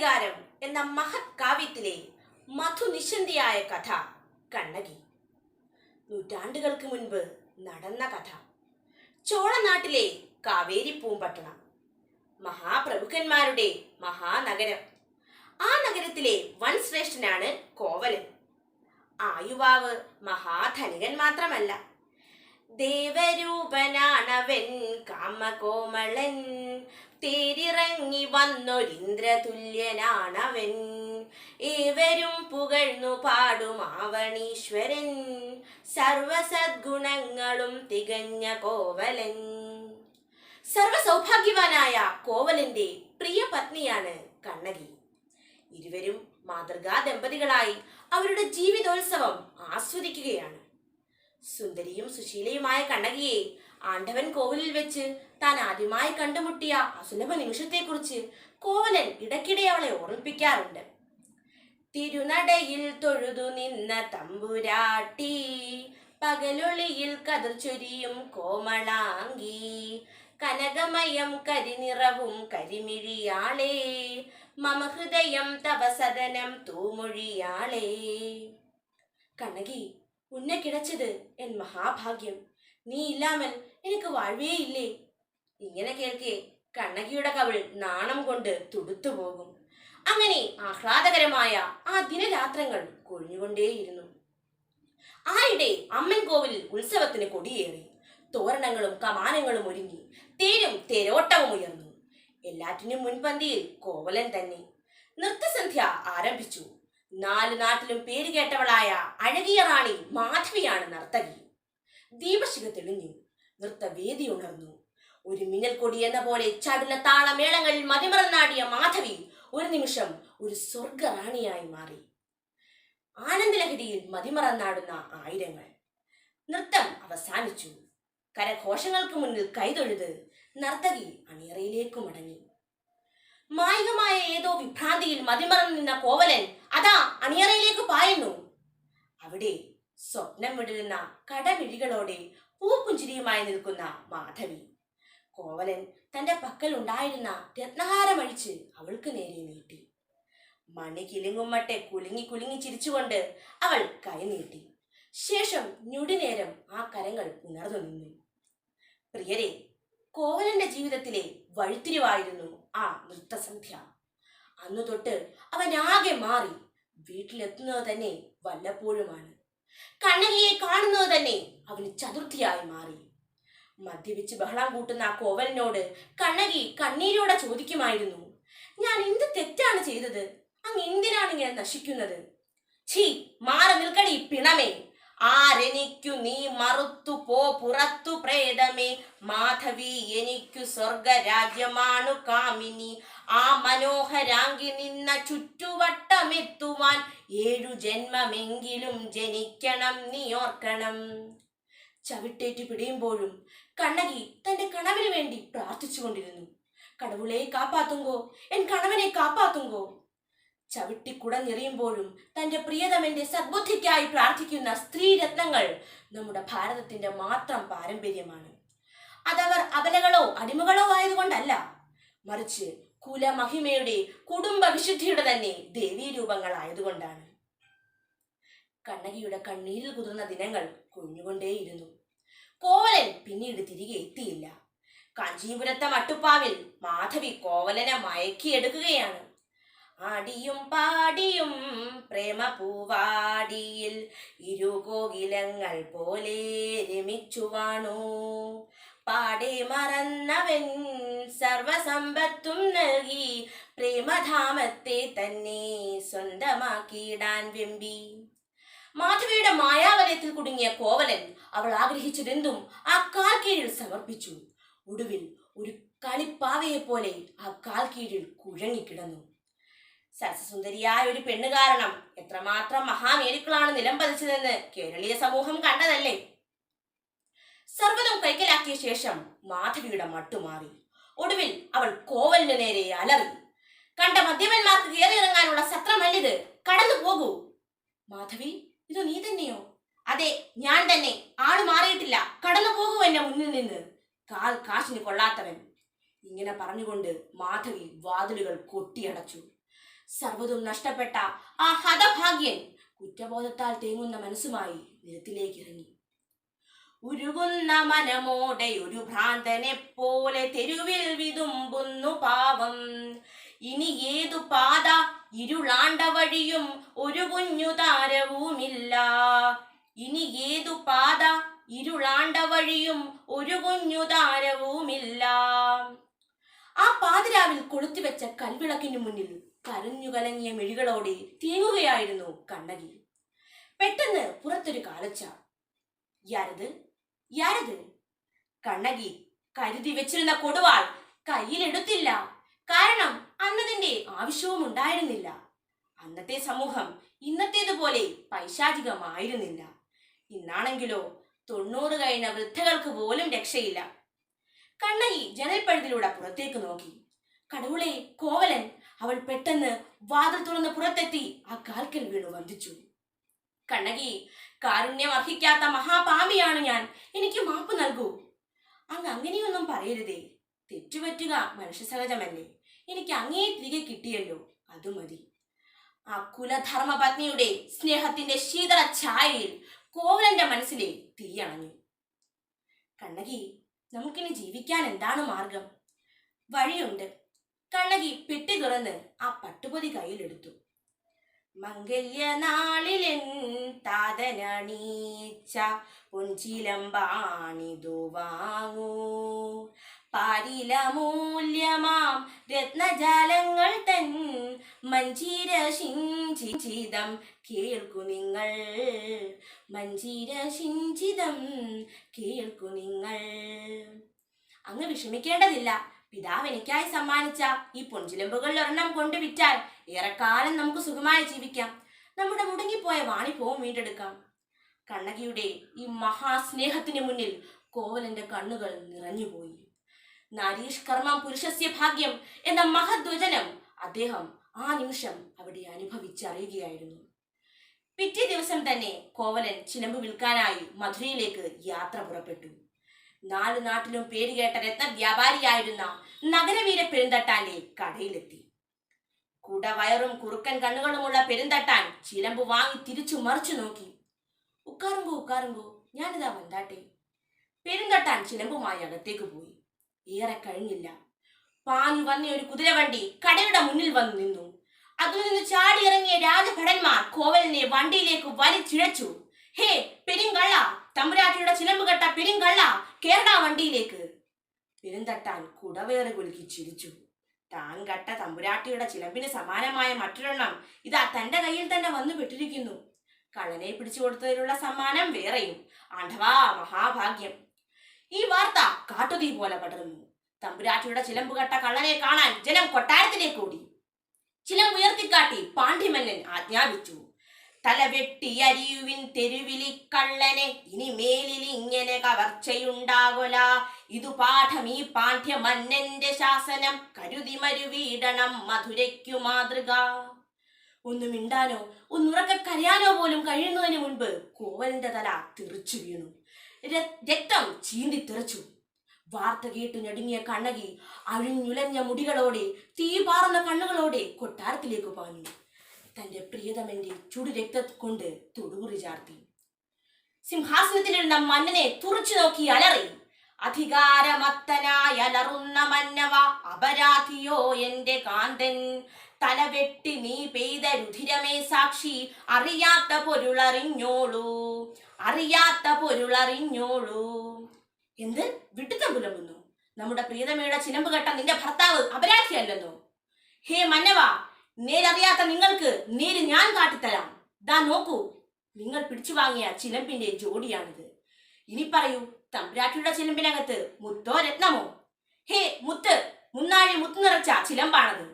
പ്രതികാരം എന്ന മഹത് കാവ്യത്തിലെ മധുനിശന്തിയായ കഥ കണ്ണകി. നൂറ്റാണ്ടുകൾക്ക് മുൻപ് നടന്ന കഥ. ചോളനാട്ടിലെ കാവേരി പൂമ്പട്ടണം മഹാപ്രഭുക്കന്മാരുടെ മഹാനഗരം. ആ നഗരത്തിലെ വൻ ശ്രേഷ്ഠനാണ് കോവലൻ ആയുവാവ് യുവാവ് മഹാധനികൻ മാത്രമല്ല. ദേവരൂപനാണവൻ കാമകോമളൻ. തേരിറങ്ങി വന്നൊരിന്ദ്രതുല്യനാണവൻ ഏവരും പുകഴ്ന്നു പാടും ആവണീശ്വരൻ. സർവസദ്ഗുണങ്ങളും തികഞ്ഞ കോവലൻ. സർവസൗഭാഗ്യവാനായ കോവലന്റെ പ്രിയ പത്നിയാണ് കണ്ണകി. ഇരുവരും മാതൃകാ ദമ്പതികളായി അവരുടെ ജീവിതോത്സവം ആസ്വദിക്കുകയാണ്. സുന്ദരിയും സുശീലയുമായ കണ്ണകിയെ ആണ്ടവൻ കോവിലിൽ വെച്ച് താൻ ആദ്യമായി കണ്ടുമുട്ടിയ അസുലഭ നിമിഷത്തെക്കുറിച്ച് കോവലൻ ഇടയ്ക്കിടെ അവളെ ഓർമ്മിപ്പിക്കാറുണ്ട്. തിരുനടയിൽ തൊഴുതു നിന്ന തമ്പുരാട്ടി പകലൊളിയിൽ കതിർ ചൊരിയും കോമളാങ്കി കനകമയം കരിനിറവും കരിമിഴിയാളേ മമഹൃദയം തപസദനം തൂമൊഴിയാളേ. കണകി ഉന്നെ കിടച്ചത് എൻ മഹാഭാഗ്യം. നീ ഇല്ലാമൽ എനിക്ക് വാഴവേയില്ലേ ഇങ്ങനെ കേൾക്കെ കണ്ണകിയുടെ കവിൾ നാണം കൊണ്ട് തുടുത്തുപോകും അങ്ങനെ ആഹ്ലാദകരമായ ആ ദിനരാത്രങ്ങൾ കൊഴിഞ്ഞുകൊണ്ടേയിരുന്നു. ആയിടെ അമ്മൻ കോവിലിൽ ഉത്സവത്തിന് കൊടിയേറി. തോരണങ്ങളും കമാനങ്ങളും ഒരുങ്ങി തേരും തേരോട്ടവും ഉയർന്നു. എല്ലാറ്റിനും മുൻപന്തിയിൽ കോവലൻ തന്നെ. നൃത്തസന്ധ്യ ആരംഭിച്ചു. നാല് നാട്ടിലും പേര് കേട്ടവളായ അഴകിയ റാണി മാധവിയാണ് നർത്തകി. ദീപശിഖ തെളിഞ്ഞു. നൃത്തവേദി ഉണർന്നു. ഒരു മിന്നൽ കൊടി എന്ന പോലെ ചടുല താളമേളങ്ങളിൽ മതിമറന്നാടിയ മാധവി ഒരു നിമിഷം ഒരു സ്വർഗ റാണിയായി മാറി. ആനന്ദലഹരിയിൽ മതിമറന്നാടുന്ന ആയിരങ്ങൾ. നൃത്തം അവസാനിച്ചു. കരഘോഷങ്ങൾക്ക് മുന്നിൽ കൈതൊഴുത് നർത്തകി അണിയറയിലേക്ക് മടങ്ങി. മായികമായ ഏതോ വിഭ്രാന്തിയിൽ മതിമറന്നു നിന്ന കോവലൻ അതാ അണിയറയിലേക്ക് പായുന്നു. അവിടെ സ്വപ്നം വിടരുന്ന കടമിഴികളോടെ പൂപ്പുഞ്ചിരിയുമായി നിൽക്കുന്ന മാധവി കോവലൻ തന്റെ പക്കൽ ഉണ്ടായിരുന്ന രത്നഹാരം അഴിച്ച് അവൾക്ക് നേരെ നീട്ടി. മണി കിലുങ്ങുമ്മട്ടെ കുലുങ്ങി കുലുങ്ങി ചിരിച്ചുകൊണ്ട് അവൾ കൈ നീട്ടി. ശേഷം ഞൊടിനേരം ആ കരങ്ങൾ ഉണർന്നു നിന്നു. പ്രിയരെ കോവലന്റെ ജീവിതത്തിലെ വഴിത്തിരിവായിരുന്നു ആ നൃത്തസന്ധ്യ. അന്നു തൊട്ട് അവൻ ആകെ മാറി വീട്ടിലെത്തുന്നത് തന്നെ വല്ലപ്പോഴുമാണ്. കണ്ണകിയെ കാണുന്നത് തന്നെ അവന് ചതുർത്ഥിയായി മാറി. മദ്യപിച്ച് ബഹളം കൂട്ടുന്ന ആ കോവലിനോട് കണ്ണകി കണ്ണീരോടെ ചോദിക്കുമായിരുന്നു. ഞാൻ എന്ത് തെറ്റാണ് ചെയ്തത്? അങ്ങ് എന്തിനാണ് ഇങ്ങനെ നശിക്കുന്നത്? ഛീ മാറി നിൽക്കടി പിണമേ. ആരെനിക്കു നീ മറുത്തു പോ പുറത്തു പ്രേതമേ. മാധവി എനിക്കു സ്വർഗരാജ്യമാണു കാമിനി. ആ മനോഹരാങ്കി നിന്ന ചുറ്റുവട്ടമെത്തുവാൻ ഏഴു ജന്മമെങ്കിലും ജനിക്കണം നീ ഓർക്കണം. ചവിട്ടേറ്റ് പിടിയുമ്പോഴും കണ്ണകി തന്റെ കണവിന് വേണ്ടി പ്രാർത്ഥിച്ചുകൊണ്ടിരുന്നു. കടവുളെ കാപ്പാത്തുങ്കോ എൻ കണവനെ കാപ്പാത്തുങ്കോ ചവിട്ടി കുടഞ്ഞെറിയുമ്പോഴും തന്റെ പ്രിയതമന്റെ സദ്ബുദ്ധിക്കായി പ്രാർത്ഥിക്കുന്ന സ്ത്രീരത്നങ്ങൾ നമ്മുടെ ഭാരതത്തിന്റെ മാത്രം പാരമ്പര്യമാണ്. അതവർ അബലകളോ അടിമകളോ ആയതുകൊണ്ടല്ല മറിച്ച് കുലമഹിമയുടെ കുടുംബ വിശുദ്ധിയുടെ തന്നെ ദേവീ രൂപങ്ങളായതുകൊണ്ടാണ് കണ്ണകിയുടെ കണ്ണീരിൽ കുതിർന്ന ദിനങ്ങൾ കൊഴിഞ്ഞുകൊണ്ടേയിരുന്നു. കോവലൻ പിന്നീട് തിരികെ എത്തിയില്ല. കാഞ്ചീപുരത്തെ മട്ടുപ്പാവിൽ മാധവി കോവലനെ മയക്കിയെടുക്കുകയാണ്. ആടിയും പാടിയും പ്രേമ പൂവാടിയിൽ ഇരുകോകിലങ്ങൾ പോലെ രമിച്ചു വാണു പാടെ മറന്നവൻ സർവസമ്പത്തും നൽകി പ്രേമധാമത്തെ തന്നെ സ്വന്തമാക്കിയിടാൻ വെമ്പി. മാധവിയുടെ മായാവലയത്തിൽ കുടുങ്ങിയ കോവലൻ അവൾ ആഗ്രഹിച്ചതെന്തും ആ കാൽ കീഴിൽ സമർപ്പിച്ചു. ഒടുവിൽ ഒരു കളിപ്പാവയെ പോലെ ആ കാൽ കീഴിൽ കുഴങ്ങിക്കിടന്നു. സരസസുന്ദരിയായ ഒരു പെണ്ണ് കാരണം എത്രമാത്രം മഹാമേരുക്കളാണ് നിലം പതിച്ചതെന്ന് കേരളീയ സമൂഹം കണ്ടതല്ലേ? സർവതും കൈക്കലാക്കിയ ശേഷം മാധവിയുടെ മട്ടുമാറി ഒടുവിൽ അവൾ കോവലിന് നേരെ അലറി കണ്ട മദ്യപന്മാർക്ക് കയറിയിറങ്ങാനുള്ള സത്രമല്ലിത് കടന്നു പോകൂ മാധവി ഇത് നീ തന്നെയോ? അതെ ഞാൻ തന്നെ. ആൾ മാറിയിട്ടില്ല. കടന്നു പോകൂ എന്നെ മുന്നിൽ നിന്ന്. കാൽ കാശിന് കൊള്ളാത്തവൻ. ഇങ്ങനെ പറഞ്ഞുകൊണ്ട് മാധവി വാതിലുകൾ കൊട്ടിയടച്ചു. സർവതും നഷ്ടപ്പെട്ട ആ ഹതഭാഗ്യൻ കുറ്റബോധത്താൽ തേങ്ങുന്ന മനസ്സുമായി നിരത്തിലേക്ക് ഇറങ്ങി ഉരുകുന്ന മനമോടെ ഒരു ഭ്രാന്തനെ പോലെ തെരുവിൽ വിതുമ്പുന്നു പാവം. ഇനി ഏതു പാത ഇരുളാണ്ട വഴിയും ഒരു കുഞ്ഞു താരവുമില്ല. ഇനി ഏതു പാത ഇരുളാണ്ട വഴിയും ഒരു കുഞ്ഞു താരവുമില്ല. ആ പാതിരാവിൽ കൊളുത്തിവെച്ച കൽവിളക്കിന് മുന്നിൽ കരഞ്ഞു കലങ്ങിയ മിഴികളോടെ തീങ്ങുകയായിരുന്നു കണ്ണകി. പെട്ടെന്ന് പുറത്തൊരു കാലച്ച. യാരത്? യാരത്? കണ്ണകി കരുതി വെച്ചിരുന്ന കൊടുവാൾ കയ്യിലെടുത്തില്ല. കാരണം അന്നതിന്റെ ആവശ്യവും ഉണ്ടായിരുന്നില്ല അന്നത്തെ സമൂഹം ഇന്നത്തേതുപോലെ പൈശാചികമായിരുന്നില്ല. ഇന്നാണെങ്കിലോ തൊണ്ണൂറ് കഴിഞ്ഞ വൃദ്ധകൾക്ക് പോലും രക്ഷയില്ല. കണ്ണയി ജനൽപ്പഴുതിലൂടെ പുറത്തേക്ക് നോക്കി. കടവുളെ കോവലൻ അവൾ പെട്ടെന്ന് വാതിൽ തുറന്ന് പുറത്തെത്തി ആ കാൽക്കൽ വീണു വന്ദിച്ചു കണ്ണകി കാരുണ്യം അർഹിക്കാത്ത മഹാപാമിയാണ് ഞാൻ. എനിക്ക് മാപ്പ് നൽകൂ. അങ്ങ് അങ്ങനെയൊന്നും പറയരുതേ. തെറ്റുപറ്റുക മനുഷ്യ സഹജമല്ലേ എനിക്ക് അങ്ങേ തിരികെ കിട്ടിയല്ലോ. അത് മതി. ആ കുലധർമ്മ പത്നിയുടെ സ്നേഹത്തിന്റെ ശീതള ഛായയിൽ കോവലന്റെ മനസ്സിലെ തീയണഞ്ഞു കണ്ണകി നമുക്കിനി ജീവിക്കാൻ എന്താണ് മാർഗം? വഴിയുണ്ട്. കണ്ണകി പെട്ടി തുറന്ന് ആ പട്ടുപൊതി കയ്യിലെടുത്തു. മംഗല്യനാളിലെൻ താതനണീച്ച പൊൻചിലമ്പാണിതു വാങ്ങൂ. പാരിലമൂല്യമാം രത്നജാലങ്ങൾ തൻ മഞ്ചീര ശിഞ്ചിതം കേൾക്കു നിങ്ങൾ. മഞ്ചീര ശിഞ്ചിതം കേൾക്കു നിങ്ങൾ. അങ്ങ് വിഷമിക്കേണ്ടതില്ല. പിതാവ് എനിക്കായി സമ്മാനിച്ച ഈ പൊൻചിലമ്പുകളിൽ ഒരെണ്ണം കൊണ്ട് വിറ്റാൽ ഏറെക്കാലം നമുക്ക് സുഖമായി ജീവിക്കാം. നമ്മുടെ മുടങ്ങിപ്പോയ വാണിപ്പവും വീണ്ടെടുക്കാം. കണ്ണകിയുടെ ഈ മഹാസ്നേഹത്തിന് മുന്നിൽ കോവലന്റെ കണ്ണുകൾ നിറഞ്ഞുപോയി. നാരീഷ് കർമ്മം പുരുഷസ്യ ഭാഗ്യം എന്ന മഹദ്വചനം അദ്ദേഹം ആ നിമിഷം അവിടെ അനുഭവിച്ചറിയുകയായിരുന്നു. പിറ്റേ ദിവസം തന്നെ കോവലൻ ചിലമ്പ് വിൽക്കാനായി മധുരയിലേക്ക് യാത്ര പുറപ്പെട്ടു. നാല് നാട്ടിലും പേരുകേട്ട രത്ന വ്യാപാരിയായിരുന്ന നഗരവീര പെരുന്തട്ടാന്റെ കടയിലെത്തി. കുടവയറും കുറുക്കൻ കണ്ണുകളുമുള്ള പെരുന്തട്ടാൻ ചിലമ്പ് വാങ്ങി തിരിച്ചു മറിച്ചു നോക്കി. ഉക്കാറുങ്കോ ഉക്കാറുങ്കോ ഞാനിതാ വന്താട്ടെ പെരുന്തട്ടാൻ ചിലമ്പുമായി അകത്തേക്ക് പോയി. ഏറെ കഴിഞ്ഞില്ല. പാഞ്ഞു വന്ന ഒരു കുതിരവണ്ടി കടയുടെ മുന്നിൽ വന്നു നിന്നു. അതിൽ നിന്ന് ചാടിയിറങ്ങിയ രാജഭടന്മാർ കോവലിനെ വണ്ടിയിലേക്ക് വലിച്ചിഴച്ചു. ഹേ പെരിങ്കള്ള തമ്പുരാട്ടിയുടെ ചിലമ്പ് കെട്ട പെരിങ്കള്ള കേരള വണ്ടിയിലേക്ക്. പെരുന്തട്ടാൻ കുടവേറെ കുലുക്കി ചിരിച്ചു. താൻ കട്ട തമ്പുരാട്ടിയുടെ ചിലമ്പിന് സമാനമായ മറ്റൊരെണ്ണം ഇതാ തന്റെ കയ്യിൽ തന്നെ വന്നു പെട്ടിരിക്കുന്നു. കള്ളനെ പിടിച്ചു കൊടുത്തതിലുള്ള സമ്മാനം വേറെയും. ആണ്ടവാ മഹാഭാഗ്യം. ഈ വാർത്ത കാട്ടുതീ പോലെ പടർന്നു തമ്പുരാട്ടിയുടെ ചിലമ്പ് കട്ട കള്ളനെ കാണാൻ ജനം കൊട്ടാരത്തിലേക്ക് ഓടി. ചിലമ്പ് ഉയർത്തിക്കാട്ടി പാണ്ഡ്യമന്നൻ ആജ്ഞാപിച്ചു. തലവെട്ടി അരിയുവിൻ തെരുവിലിക്കള്ളനെ ഇനി മേലിൽ ഇങ്ങനെ കവർച്ചയുണ്ടാകുല. ഇതു പാഠം ഈ പാണ്ഡ്യ മന്നന്റെ ശാസനം. കരുതി മരുവീടണം മധുരയ്ക്കു മാതൃക. ഒന്ന് മിണ്ടാനോ ഒന്നുറക്കെ കരയാനോ പോലും കഴിയുന്നതിന് മുൻപ് കോവലിന്റെ തല തെറിച്ചു വീണു. രക്തം ചീന്തി തെറിച്ചു വാർത്ത കേട്ട് ഞടുങ്ങിയ കണ്ണകി അഴിഞ്ഞുലഞ്ഞ മുടികളോടെ തീ പാറുന്ന കണ്ണുകളോടെ കൊട്ടാരത്തിലേക്ക് പാഞ്ഞു. തന്റെ പ്രിയതമന്റെ ചുടു രക്തം കൊണ്ട് തൊടുകുറി ചാർത്തി. സിംഹാസനത്തിലിരുന്ന മന്നനെ തുറച്ചു നോക്കി അലറി. അധികാരമത്തനായി അലറുന്ന മന്നവ അപരാധിയോ എന്റെ കാന്തൻ. തലവെട്ടി നീ പെയ്ത രുധിരമേ സാക്ഷി അറിയാത്ത പൊരുളറിഞ്ഞോളൂ അറിയാത്ത പൊരുളറിഞ്ഞോളൂ എന്ത്? വിട്ടുത്തം നമ്മുടെ പ്രിയതമയുടെ ചിലമ്പ് കെട്ട നിന്റെ ഭർത്താവ് അപരാധിയല്ലെന്നോ? ഹേ മന്നവ നേരറിയാത്ത നിങ്ങൾക്ക് നേര് ഞാൻ കാട്ടിത്തരാം. ദാ നോക്കൂ നിങ്ങൾ പിടിച്ചു വാങ്ങിയ ചിലമ്പിന്റെ ജോഡിയാണിത്. ഇനി പറയൂ തമ്പുരാട്ടിയുടെ ചിലമ്പിനകത്ത് മുത്തോ രത്നമോ? ഹേ മുത്ത് മുന്നാഴി മുത്ത് നിറച്ച ചിലമ്പാണത്.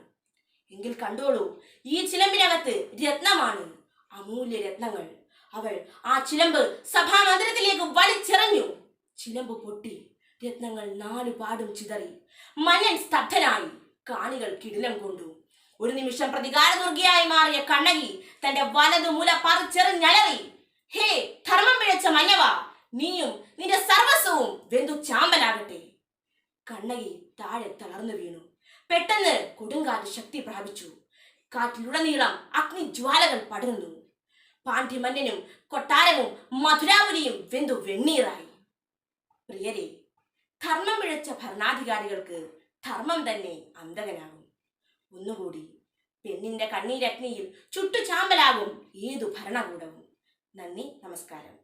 എങ്കിൽ കണ്ടോളൂ ഈ ചിലമ്പിനകത്ത് രത്നമാണ്. അമൂല്യ രത്നങ്ങൾ. അവൾ ആ ചിലമ്പ് സഭാമന്ദിരത്തിലേക്ക് വലിച്ചെറിഞ്ഞു ചിലമ്പ് പൊട്ടി രത്നങ്ങൾ നാലു പാടും ചിതറി. മന്നൻ സ്തബ്ധനായി കാണികൾ കിടിലം കൊണ്ടു. ഒരു നിമിഷം പ്രതികാര ദുർഗിയായി മാറിയ കണ്ണകി തന്റെ വലതു മുല പറിച്ചെറിഞ്ഞലറി ഹേ ധർമ്മം പിഴച്ച മഞ്ഞവ നീയും നിന്റെ സർവസ്വവും വെന്തു ചാമ്പലാകട്ടെ കണ്ണകി താഴെ തളർന്നു വീണു. പെട്ടെന്ന് കൊടുങ്കാറ്റ് ശക്തി പ്രാപിച്ചു. കാറ്റിലുടനീളം അഗ്നിജ്വാലകൾ പടരുന്നു. പാണ്ഡ്യമന്യനും കൊട്ടാരവും മധുരാപുരിയും വെന്തു വെണ്ണീറായി. പ്രിയരെ ധർമ്മം പിഴച്ച ഭരണാധികാരികൾക്ക് ധർമ്മം തന്നെ അന്തകനാകും ഒന്നുകൂടി. പെണ്ണിന്റെ കണ്ണീരഗ്നിയിൽ ചുട്ടുചാമ്പലാകും ഏതു ഭരണകൂടവും. നന്ദി നമസ്കാരം.